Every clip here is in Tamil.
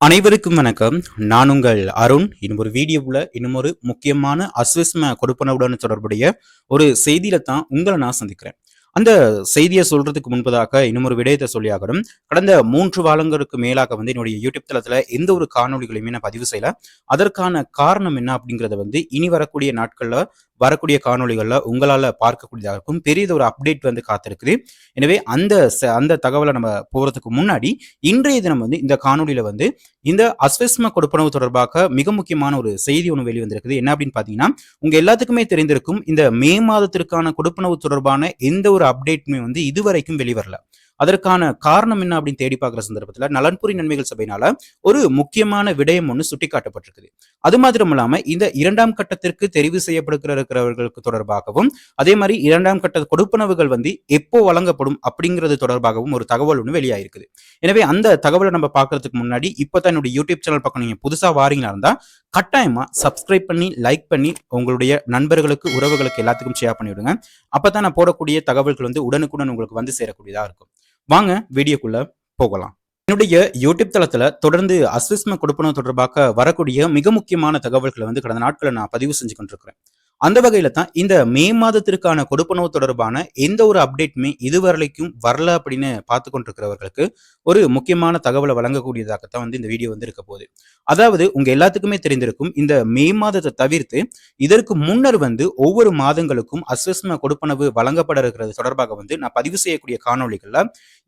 அனைவருக்கும் வணக்கம். நான் உங்கள் அருண். இன்னும் ஒரு வீடியோவில் இன்னும் ஒரு முக்கியமான அஸ்விஸ்ம கொடுப்பனவுடன் தொடர்புடைய ஒரு செய்தியில தான் உங்களை நான் சந்திக்கிறேன். அந்த செய்தியை சொல்றதுக்கு முன்பதாக இன்னும் ஒரு விடயத்தை சொல்லியாகணும் கடந்த மூன்று வாரங்களுக்கு மேலாக வந்து என்னுடைய யூடியூப் தளத்துல எந்த ஒரு காணொலிகளையுமே நான் பதிவு செய்யல. அதற்கான காரணம் என்ன அப்படிங்கிறத வந்து இனி வரக்கூடிய நாட்கள்ல வரக்கூடிய காணொலிகளில் உங்களால் பார்க்கக்கூடியதாக இருக்கும். பெரியது ஒரு அப்டேட் வந்து காத்திருக்குது. எனவே அந்த அந்த தகவலை நம்ம போகிறதுக்கு முன்னாடி இன்றைய தினம் வந்து இந்த காணொலியில் வந்து இந்த அஸ்வஸ்ம கொடுப்பனவு தொடர்பாக மிக முக்கியமான ஒரு செய்தி ஒன்று வெளிவந்திருக்குது. என்ன அப்படின்னு பார்த்தீங்கன்னா உங்கள் எல்லாத்துக்குமே தெரிந்திருக்கும் இந்த மே மாதத்திற்கான கொடுப்பனவு தொடர்பான எந்த ஒரு அப்டேட்டுமே வந்து இதுவரைக்கும் வெளிவரல. அதற்கான காரணம் என்ன அப்படின்னு தேடி பார்க்குற சந்தர்ப்பத்தில் நலன்புரி நன்மைகள் சபையினால ஒரு முக்கியமான விடயம் ஒன்று சுட்டிக்காட்டப்பட்டிருக்குது. அது மாத்திரம் இல்லாமல் இந்த இரண்டாம் கட்டத்திற்கு தெரிவு செய்யப்படுகிற இருக்கிறவர்களுக்கு தொடர்பாகவும் அதே மாதிரி இரண்டாம் கட்ட கொடுப்பனவுகள் வந்து எப்போ வழங்கப்படும் அப்படிங்கிறது தொடர்பாகவும் ஒரு தகவல் ஒன்று வெளியாயிருக்குது எனவே அந்த தகவலை நம்ம பார்க்கறதுக்கு முன்னாடி இப்போ தான் என்னுடைய யூடியூப் சேனல் பக்கம் நீங்கள் புதுசாக வாரீங்களா இருந்தால் கட்டாயமா சப்ஸ்கிரைப் பண்ணி லைக் பண்ணி உங்களுடைய நண்பர்களுக்கு உறவுகளுக்கு எல்லாத்துக்கும் ஷேர் பண்ணிவிடுங்க. அப்போ தான் நான் போடக்கூடிய தகவல்கள் வந்து உடனுக்குடன் உங்களுக்கு வந்து சேரக்கூடியதாக இருக்கும். வாங்க வீடியோக்குள்ள போகலாம். என்னுடைய யூடியூப் தளத்தில் தொடர்ந்து அஸ்விஸ்ம கொடுப்பனம் தொடர்பாக வரக்கூடிய மிக முக்கியமான தகவல்களை வந்து கடந்த நாட்களை நான் பதிவு செஞ்சு கொண்டிருக்கிறேன். அந்த வகையில தான் இந்த மே மாதத்திற்கான கொடுப்பனவு தொடர்பான எந்த ஒரு அப்டேட்டுமே இதுவரைக்கும் வரல அப்படின்னு பார்த்து கொண்டிருக்கிறவர்களுக்கு ஒரு முக்கியமான தகவலை வழங்கக்கூடியதாகத்தான் வந்து இந்த வீடியோ வந்து இருக்க போகுது. அதாவது உங்க எல்லாத்துக்குமே தெரிந்திருக்கும் இந்த மே மாதத்தை தவிர்த்து இதற்கு முன்னர் வந்து ஒவ்வொரு மாதங்களுக்கும் அஸ்வஸ்ம கொடுப்பனவு வழங்கப்பட இருக்கிறது தொடர்பாக வந்து நான் பதிவு செய்யக்கூடிய காணொலிகள்ல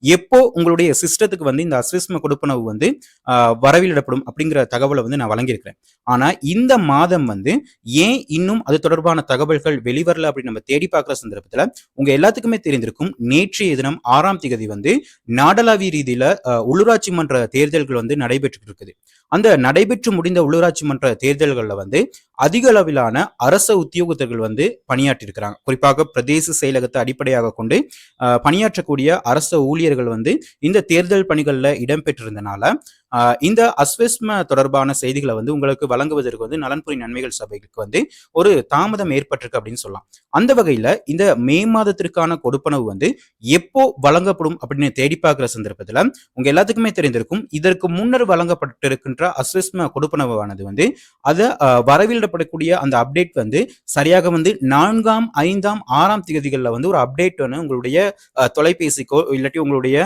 எப்போ உங்களுடைய சிஸ்டத்துக்கு வந்து இந்த அஸ்வஸ்ம கொடுப்பனவு வந்து வரவிலிடப்படும் அப்படிங்கிற தகவலை வந்து நான் வழங்கியிருக்கிறேன். ஆனா இந்த மாதம் வந்து ஏன் இன்னும் அது தொடர்பு தொடர்பான தகவல்கள் வெளிவரல அப்படின்னு நம்ம தேடி பார்க்குற சந்தர்ப்பத்தில் உங்க எல்லாத்துக்குமே தெரிந்திருக்கும். நேற்றைய தினம் ஆறாம் திகதி வந்து நாடளாவிய ரீதியில உள்ளூராட்சி மன்ற தேர்தல்கள் வந்து நடைபெற்று இருக்குது. அந்த நடைபெற்று முடிந்த உள்ளூராட்சி மன்ற தேர்தல்களில் வந்து அதிக அளவிலான அரச உத்தியோகத்தர்கள் வந்து பணியாற்றிருக்கிறாங்க குறிப்பாக பிரதேச செயலகத்தை அடிப்படையாக கொண்டு பணியாற்றக்கூடிய அரச ஊழியர்கள் வந்து இந்த தேர்தல் பணிகளில் இடம்பெற்றிருந்தனால இந்த அஸ்வஸ்ம தொடர்பான செய்திகளை வந்து உங்களுக்கு வழங்குவதற்கு வந்து நலன்புரி நன்மைகள் சபைக்கு வந்து ஒரு தாமதம் ஏற்பட்டிருக்கு அப்படின்னு சொல்லலாம். அந்த வகையில இந்த மே மாதத்திற்கான கொடுப்பனவு வந்து எப்போ வழங்கப்படும் அப்படின்னு தேடி பார்க்கிற சந்தர்ப்பத்தில் உங்க எல்லாத்துக்குமே தெரிந்திருக்கும். இதற்கு முன்னர் வழங்கப்பட்டிருக்கின்ற அஸ்வஸ்ம கொடுப்பனவானது வந்து அதை வரவில் வெளியிடப்படக்கூடிய அந்த அப்டேட் வந்து சரியாக வந்து நான்காம் ஐந்தாம் ஆறாம் தேதிகளில் வந்து ஒரு அப்டேட் வந்து உங்களுடைய தொலைபேசிக்கோ இல்லாட்டி உங்களுடைய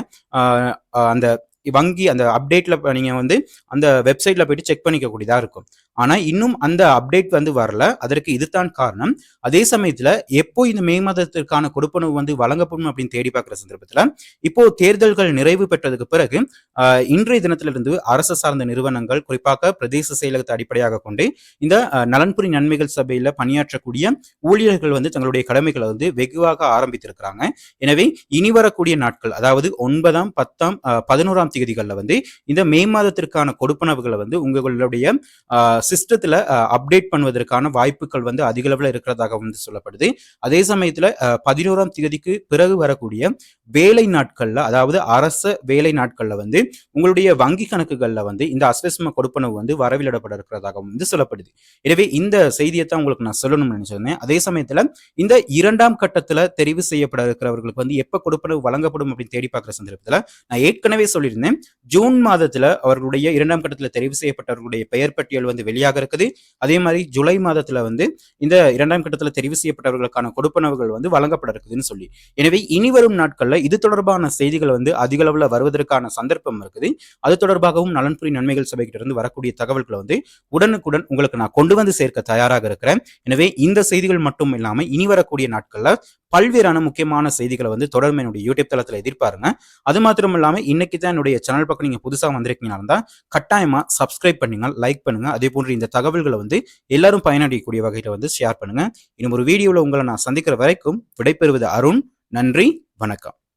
அந்த வங்கி அந்த அப்டேட்ல நீங்கள் வந்து அந்த வெப்சைட்ல போயிட்டு செக் பண்ணிக்கக்கூடியதாக இருக்கும். ஆனால் இன்னும் அந்த அப்டேட் வந்து வரல. அதற்கு இதுதான் காரணம். அதே சமயத்தில் எப்போ இந்த மே மாதத்திற்கான கொடுப்பனவு வந்து வழங்கப்படும் அப்படின்னு தேடி பார்க்குற சந்தர்ப்பத்தில் இப்போ தேர்தல்கள் நிறைவு பெற்றதுக்கு பிறகு இன்றைய தினத்திலிருந்து அரசு சார்ந்த நிறுவனங்கள் குறிப்பாக பிரதேச செயலகத்தை அடிப்படையாக கொண்டு இந்த நலன்புரி நன்மைகள் சபையில் பணியாற்றக்கூடிய ஊழியர்கள் வந்து தங்களுடைய கடமைகளை வந்து வெகுவாக ஆரம்பித்திருக்கிறாங்க. எனவே இனி வரக்கூடிய நாட்கள் அதாவது ஒன்பதாம் பத்தாம் பதினோராம் தேதிகளில் வந்து இந்த மே மாதத்திற்கான கொடுப்பனவுகளை வந்து உங்களுடைய சிஸ்டத்தில் அப்டேட் பண்ணுவதற்கான வாய்ப்புகள் வந்து அதிகளவில் இருக்கிறதாக வந்து சொல்லப்படுது. அதே சமயத்தில் பதினோராம் தேதிக்கு பிறகு வரக்கூடிய வேலை நாட்களில் அதாவது அரச வேலை நாட்களில் வந்து உங்களுடைய வங்கி கணக்குகளில் வந்து இந்த அஸ்வசம கொடுப்பனவு வந்து வரவிலிடப்பட இருக்கிறதாக வந்து சொல்லப்படுது. எனவே இந்த செய்தியை தான் உங்களுக்கு நான் சொல்லணும்னு நினைச்சிருந்தேன். அதே சமயத்தில் இந்த இரண்டாம் கட்டத்தில் தெரிவு செய்யப்பட இருக்கிறவர்களுக்கு வந்து எப்போ கொடுப்பனவு வழங்கப்படும் அப்படின்னு தேடி பார்க்குற சந்தர்ப்பத்தில் நான் ஏற்கனவே சொல்லியிருந்தேன். ஜூன் மாதத்துல அவர்களுடைய இரண்டாம் கட்டத்தில் தெரிவு செய்யப்பட்டவர்களுடைய பெயர் பட்டியல் வந்து வெளியாக இருக்குது. அதே மாதிரி ஜூலை மாதத்துல வந்து இந்த இரண்டாம் கட்டத்தில் தெரிவு செய்யப்பட்டவர்களுக்கான கொடுப்பனவுகள் வந்து வழங்கப்பட இருக்குதுன்னு சொல்லி. எனவே இனி வரும் நாட்கள்ல இது தொடர்பான செய்திகள் வந்து அதிக அளவுல வருவதற்கான சந்தர்ப்பம் இருக்குது. அது தொடர்பாகவும் நலன்புரி நன்மைகள் சபைகிட்ட இருந்து வரக்கூடிய தகவல்களை வந்து உடனுக்குடன் உங்களுக்கு நான் கொண்டு வந்து சேர்க்க தயாராக இருக்கிறேன். எனவே இந்த செய்திகள் மட்டும் இல்லாம இனி வரக்கூடிய நாட்கள்ல பல்வேறான முக்கியமான செய்திகளை வந்து தொடர்ந்து என்னுடைய யூடியூப் தளத்தில் எதிர்பாருங்க. அது மாத்திரம் இல்லாமல் இன்னைக்கு தான் என்னுடைய சேனல் பக்கம் நீங்கள் புதுசாக வந்திருக்கீங்கன்னா இருந்தால் கட்டாயமாக சப்ஸ்கிரைப் பண்ணுங்க லைக் பண்ணுங்க. அதே போன்று இந்த தகவல்களை வந்து எல்லாரும் பயனடையக்கூடிய வகையில் வந்து ஷேர் பண்ணுங்க. இன்னும் ஒரு வீடியோவில் உங்களை நான் சந்திக்கிற வரைக்கும் விடைபெறுவது அருண். நன்றி வணக்கம்.